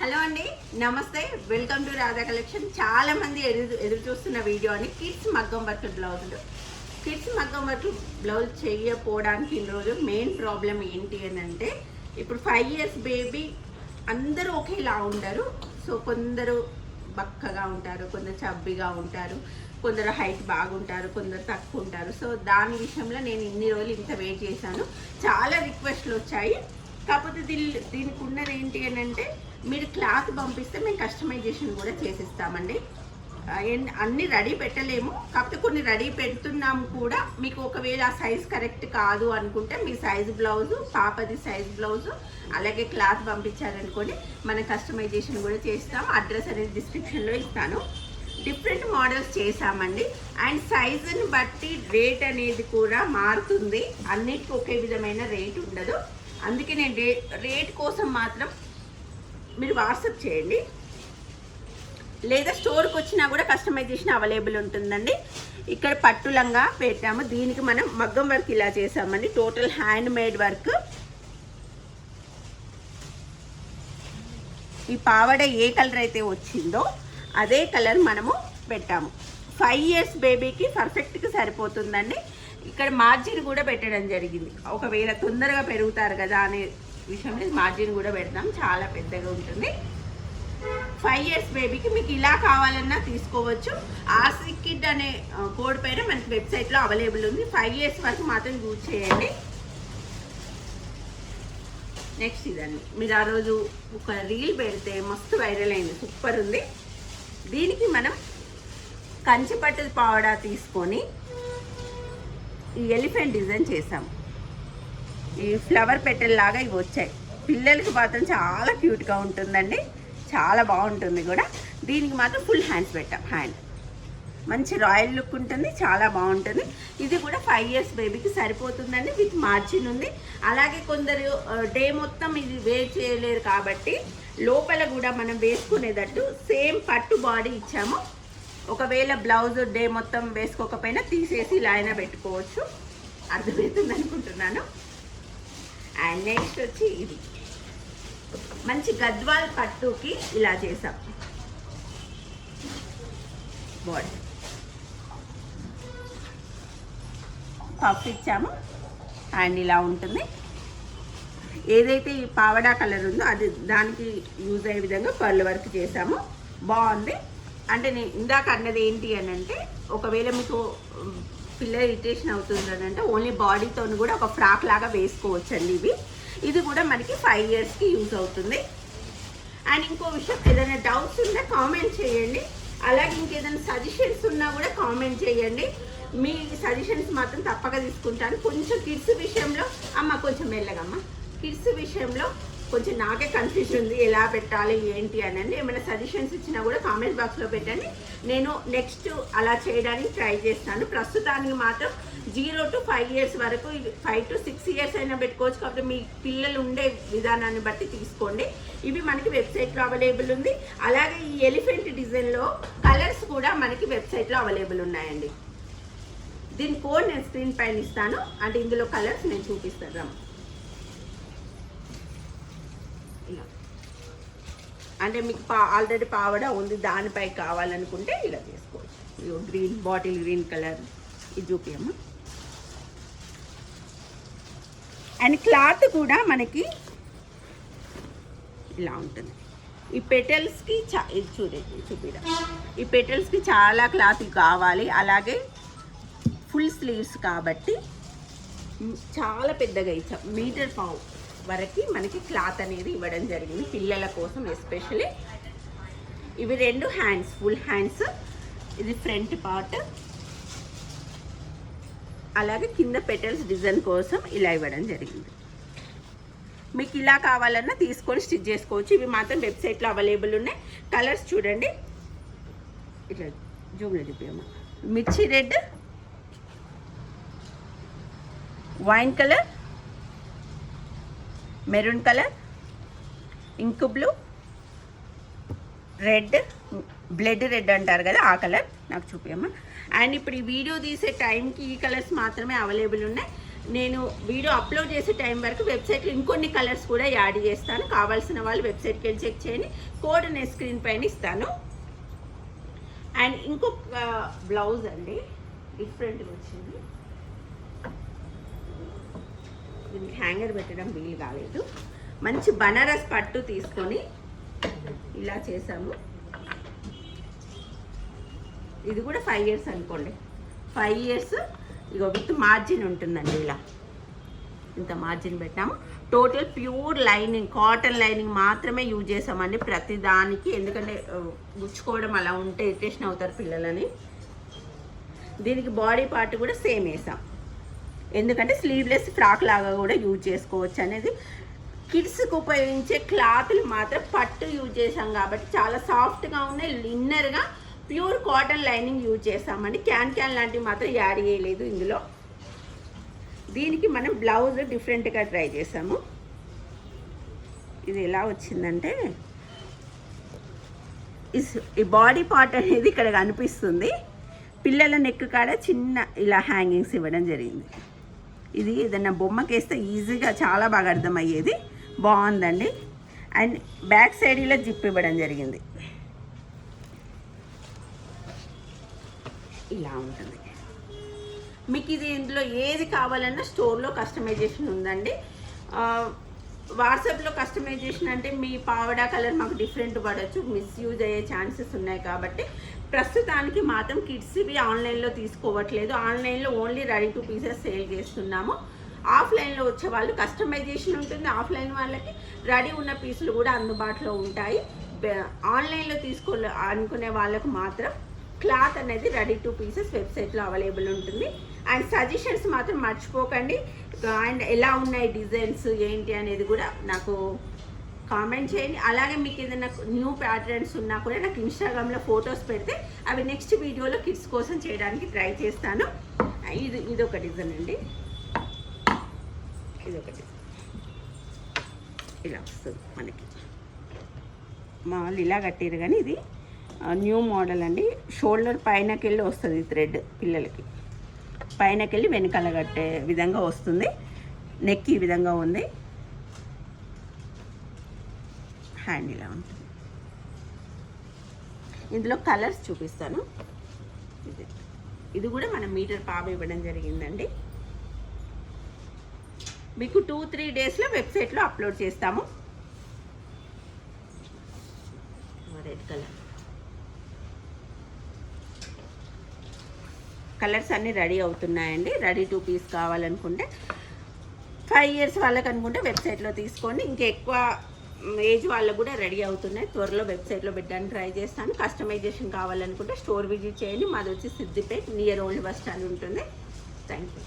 Hello అండి నమస్తే. Welcome to Radha collection చాలా మంది ఎదురు ఎదురు చూస్తున్న వీడియో అని కిడ్స్ మగ్గం వర్క్ బ్లౌజులు కిడ్స్ మగ్గం వర్క్ బ్లౌజ్ చేయకపోవడానికి ఈరోజు మెయిన్ ప్రాబ్లం ఏంటి అని అంటే ఇప్పుడు ఫైవ్ ఇయర్స్ బేబీ అందరూ ఒకేలా ఉండరు. సో కొందరు బక్కగా ఉంటారు కొందరు చబ్బిగా ఉంటారు కొందరు హైట్ బాగుంటారు కొందరు తక్కువ ఉంటారు. సో దాని విషయంలో నేను ఇన్ని రోజులు ఇంత వెయిట్ చేశాను. చాలా రిక్వెస్ట్లు వచ్చాయి. కాకపోతే దీని దీనికి ఉన్నది ఏంటి అని అంటే మీరు క్లాత్ పంపిస్తే మేము కస్టమైజేషన్ కూడా చేసిస్తామండి. ఆ, అన్ని రెడీ పెట్టలేము. కాకపోతే కొన్ని రెడీ పెడుతున్నాము కూడా. మీకు ఒకవేళ ఆ సైజ్ కరెక్ట్ కాదు అనుకుంటే మీ సైజ్ బ్లౌజు పాపది సైజ్ బ్లౌజు అలాగే క్లాత్ పంపించారనుకోండి మనం కస్టమైజేషన్ కూడా చేస్తాం. అడ్రస్ అనేది డిస్క్రిప్షన్లో ఇస్తాను. డిఫరెంట్ మోడల్స్ చేసామండి అండ్ సైజుని బట్టి రేట్ అనేది కూడా మారుతుంది. అన్నిటికీ ఒకే విధమైన రేట్ ఉండదు. అందుకే నేను రేట్ కోసం మాత్రం మీరు వాట్సాప్ చేయండి. లేదా స్టోర్కి వచ్చినా కూడా కస్టమైజేషన్ అవైలబుల్ ఉంటుందండి. ఇక్కడ పట్టులంగా పెట్టాము. దీనికి మనం మగ్గం వర్క్ ఇలా చేసామండి టోటల్ హ్యాండ్ మేడ్ వర్క్. ఈ పావడ ఏ కలర్ అయితే వచ్చిందో అదే కలర్ మనము పెట్టాము. ఫైవ్ ఇయర్స్ బేబీకి పర్ఫెక్ట్గా సరిపోతుందండి. ఇక్కడ మార్జిన్ కూడా పెట్టడం జరిగింది. ఒకవేళ తొందరగా పెరుగుతారు కదా అనే విషయంలో మార్జిన్ కూడా పెడతాం. చాలా పెద్దగా ఉంటుంది. ఫైవ్ ఇయర్స్ బేబీకి మీకు ఇలా కావాలన్నా తీసుకోవచ్చు. ఆర్సీ కిడ్ అనే కోడ్ పైన మనకి వెబ్సైట్లో అవైలబుల్ ఉంది. ఫైవ్ ఇయర్స్ వరకు మాత్రం యూజ్ చేయండి. నెక్స్ట్ ఇదండి. మీరు ఆ రోజు ఒక రీల్ పెడితే మస్తు వైరల్ అయింది. సూపర్ ఉంది. దీనికి మనం కంచిపట్టు పావడా తీసుకొని ఈ ఎలిఫెంట్ డిజైన్ చేసాము ఈ ఫ్లవర్ పెట్టెల్లాగా ఇవి వచ్చాయి. పిల్లలకి మాత్రం చాలా క్యూట్గా ఉంటుందండి. చాలా బాగుంటుంది కూడా. దీనికి మాత్రం ఫుల్ హ్యాండ్స్ పెట్టాం. హ్యాండ్. మంచి రాయల్ లుక్ ఉంటుంది. చాలా బాగుంటుంది. ఇది కూడా ఫైవ్ ఇయర్స్ బేబీకి సరిపోతుందండి. విత్ మార్జిన్ ఉంది. అలాగే కొందరు డే మొత్తం ఇది వేర్ చేయలేరు కాబట్టి లోపల కూడా మనం వేసుకునేటట్టు సేమ్ పట్టు బాడీ ఇచ్చాము. ఒకవేళ బ్లౌజ్ డే మొత్తం వేసుకోకపోయినా తీసేసి ఇలా అయినా పెట్టుకోవచ్చు. అర్థమవుతుంది అనుకుంటున్నాను అండ్ నెక్స్ట్ వచ్చి ఇది. మంచి గద్వాల్ పట్టుకి ఇలా చేసాం. బాడీ పఫ్ ఇచ్చాము. అండ్ ఇలా ఉంటుంది. ఏదైతే ఈ పావడా కలర్ ఉందో అది దానికి యూజ్ అయ్యే విధంగా పర్ల వర్క్ చేసాము. బాగుంది. అంటే నేను ఇందాక అన్నది ఏంటి అని అంటే ఒకవేళ మీకు పిల్ల ఇరిటేషన్ అవుతుంది అని అంటే ఓన్లీ బాడీతో కూడా ఒక ఫ్రాక్ లాగా వేసుకోవచ్చు అండి ఇవి. ఇది కూడా మనకి ఫైవ్ ఇయర్స్కి యూజ్ అవుతుంది. అండ్ ఇంకో విషయం ఏదైనా డౌట్స్ ఉంటే కామెంట్ చేయండి. అలాగే ఇంకేదైనా సజెషన్స్ ఉన్నా కూడా కామెంట్ చేయండి. మీ సజెషన్స్ మాత్రం తప్పక తీసుకుంటాను. కొంచెం కిడ్స్ విషయంలో అమ్మ కొంచెం మెల్లగమ్మ. కిడ్స్ విషయంలో కొంచెం నాకే కన్ఫ్యూజన్ ఉంది ఎలా పెట్టాలి ఏంటి అని. ఏమైనా సజెషన్స్ ఇచ్చినా కూడా కామెంట్ బాక్స్లో పెట్టండి. నేను నెక్స్ట్ అలా చేయడానికి ట్రై చేస్తాను. ప్రస్తుతానికి మాత్రం జీరో టు ఫైవ్ ఇయర్స్ వరకు ఫైవ్ టు సిక్స్ ఇయర్స్ అయినా పెట్టుకోవచ్చు. కాబట్టి మీ పిల్లలు ఉండే విధానాన్ని బట్టి తీసుకోండి. ఇవి మనకి వెబ్సైట్లో అవైలబుల్ ఉంది. అలాగే ఈ ఎలిఫెంట్ డిజైన్లో కలర్స్ కూడా మనకి వెబ్సైట్లో అవైలబుల్ ఉన్నాయండి. దీని కోడ్ నేను స్క్రీన్ పైన ఇస్తాను. అంటే ఇందులో కలర్స్ నేను చూపిస్తాను రమ్మ. ఇలా అంటే మీకు పా ఆల్రెడీ పావడ ఉంది దానిపై కావాలనుకుంటే ఇలా చేసుకోవచ్చు. ఇదిగో గ్రీన్ బాటిల్ గ్రీన్ కలర్ ఇది చూపియమ్మా. అండ్ క్లాత్ కూడా మనకి ఇలా ఉంటుంది. ఈ పెటల్స్కి చా ఇది చూడండి చూపిరా. ఈ పెటల్స్కి చాలా క్లాత్ కావాలి. అలాగే ఫుల్ స్లీవ్స్ కాబట్టి చాలా పెద్దగా ఇచ్చాం. మీటర్ పావు. వరకు మనకి క్లాత్ అనేది ఇవ్వడం జరిగింది పిల్లల కోసం ఎస్పెషలీ. ఇవి రెండు హ్యాండ్స్ ఫుల్ హ్యాండ్స్. ఇది ఫ్రంట్ పార్ట్. అలాగే కింద పెటల్స్ డిజైన్ కోసం ఇలా ఇవ్వడం జరిగింది. మీకు ఇలా కావాలన్నా తీసుకొని స్టిచ్ చేసుకోవచ్చు. ఇవి మాత్రం వెబ్సైట్లో అవైలబుల్ ఉన్నాయి. కలర్స్ చూడండి. ఇట్లా జూమ్లో చూపించమ్మా మిర్చి red wine colour maroon colour ink blue red blood red అంటారు కదా ఆ కలర్ నాకు చూపించమ్మా అండ్ ఇప్పుడు ఈ వీడియో తీసే టైంకి ఈ కలర్స్ మాత్రమే అవైలబుల్ ఉన్నాయి. నేను వీడియో అప్లోడ్ చేసే టైం వరకు వెబ్సైట్లో ఇంకొన్ని కలర్స్ కూడా యాడ్ చేస్తాను. కావాల్సిన వాళ్ళు వెబ్సైట్కి వెళ్ళి చెక్ చేయండి. కోడ్ నేను స్క్రీన్ పైన ఇస్తాను. అండ్ ఇంకొక బ్లౌజ్ అండి. డిఫరెంట్గా వచ్చింది. దీనికి హ్యాంగర్ పెట్టడం వీలు కాలేదు. మంచి బనారస్ పట్టు తీసుకొని ఇలా చేసాము ఇది కూడా ఫైవ్ ఇయర్స్ అనుకోండి. ఫైవ్ ఇయర్స్ ఇక విత్ మార్జిన్ ఉంటుందండి ఇలా. ఇంత మార్జిన్ పెట్టాము. Total pure lining cotton lining మాత్రమే యూజ్ చేసామండి ప్రతి దానికి. ఎందుకంటే గుచ్చుకోవడం అలా ఉంటే ఇరిటేషన్ అవుతారు పిల్లలని. దీనికి బాడీ పార్ట్ కూడా సేమ్ వేసాం. ఎందుకంటే స్లీవ్లెస్ ఫ్రాక్ లాగా కూడా యూజ్ చేసుకోవచ్చు అనేది. కిడ్స్కి ఉపయోగించే క్లాత్లు మాత్రం పట్టు యూజ్ చేసాం కాబట్టి చాలా సాఫ్ట్గా ఉన్నాయి. లిన్నర్గా ప్యూర్ కాటన్ లైనింగ్ యూజ్ చేసామండి క్యాన్ క్యాన్ లాంటివి మాత్రం యాడ్ చేయలేదు ఇందులో. దీనికి మనం బ్లౌజ్ డిఫరెంట్గా ట్రై చేసాము ఇది ఎలా వచ్చిందంటే ఈ బాడీ పార్ట్ అనేది ఇక్కడ కనిపిస్తుంది. పిల్లల నెక్ కాడ చిన్న ఇలా హ్యాంగింగ్స్ ఇవ్వడం జరిగింది. ఇది ఏదైనా బొమ్మకేస్తే ఈజీగా చాలా బాగా అర్థమయ్యేది. బాగుందండి. అండ్ బ్యాక్ సైడ్ ఇలా జిప్ ఇవ్వడం జరిగింది. ఇలా ఉంటుంది. మీకు ఇది ఇందులో ఏది కావాలన్నా స్టోర్లో కస్టమైజేషన్ ఉందండి. వాట్సాప్లో కస్టమైజేషన్ అంటే మీ పావడా కలర్ మాకు డిఫరెంట్ పడవచ్చు మిస్యూజ్ అయ్యే ఛాన్సెస్ ఉన్నాయి కాబట్టి ప్రస్తుతానికి మాత్రం కిడ్స్ ఇవి ఆన్లైన్లో తీసుకోవట్లేదు. ఆన్లైన్లో only ready to pieces sale చేస్తున్నాము. ఆఫ్లైన్లో వచ్చే వాళ్ళు కస్టమైజేషన్ ఉంటుంది. ఆఫ్లైన్ వాళ్ళకి రెడీ ఉన్న పీసులు కూడా అందుబాటులో ఉంటాయి. ఆన్లైన్లో తీసుకో అనుకునే వాళ్ళకు మాత్రం క్లాత్ అనేది రెడీ టు పీసెస్ వెబ్సైట్లో అవైలబుల్ ఉంటుంది. అండ్ సజెషన్స్ మాత్రం మర్చిపోకండి. అండ్ ఎలా ఉన్నాయి డిజైన్స్ ఏంటి అనేది కూడా నాకు కామెంట్ చేయండి. అలాగే మీకు ఏదైనా న్యూ ప్యాటర్న్స్ ఉన్నా కూడా నాకు ఇన్స్టాగ్రామ్లో ఫొటోస్ పెడితే అవి నెక్స్ట్ వీడియోలో కిడ్స్ కోసం చేయడానికి ట్రై చేస్తాను. ఇది ఇది ఒక డిజైన్ అండి. ఇది ఒక డిజైన్ ఇలా వస్తుంది మనకి. మా ఇలా కట్టారు కానీ ఇది న్యూ మోడల్ అండి. షోల్డర్ పైనకెళ్ళి వస్తుంది థ్రెడ్ పిల్లలకి. పైనకెళ్ళి వెనకాల కట్టే విధంగా వస్తుంది. నెక్ ఈ విధంగా ఉంది. హ్యాండ్ ఇలా ఉంటుంది ఇందులో కలర్స్ చూపిస్తాను. ఇది. ఇది కూడా మనం మీటర్ పాప ఇవ్వడం జరిగిందండి. మీకు టూ త్రీ డేస్లో వెబ్సైట్లో అప్లోడ్ చేస్తాము. రెడ్ కలర్ కలర్స్ అన్నీ రెడీ అవుతున్నాయండి. రెడీ టూ పీస్ కావాలనుకుంటే ఫైవ్ ఇయర్స్ వాళ్ళకి అనుకుంటే వెబ్సైట్లో తీసుకోండి. ఇంకా ఎక్కువ ఏజ్ వాళ్ళకు కూడా రెడీ అవుతున్నాయి. త్వరలో వెబ్సైట్లో పెట్టడానికి ట్రై చేస్తాను. కస్టమైజేషన్ కావాలనుకుంటే స్టోర్ విజిట్ చేయండి. మాది వచ్చి Siddipet near old bus stand ఉంటుంది. Thank you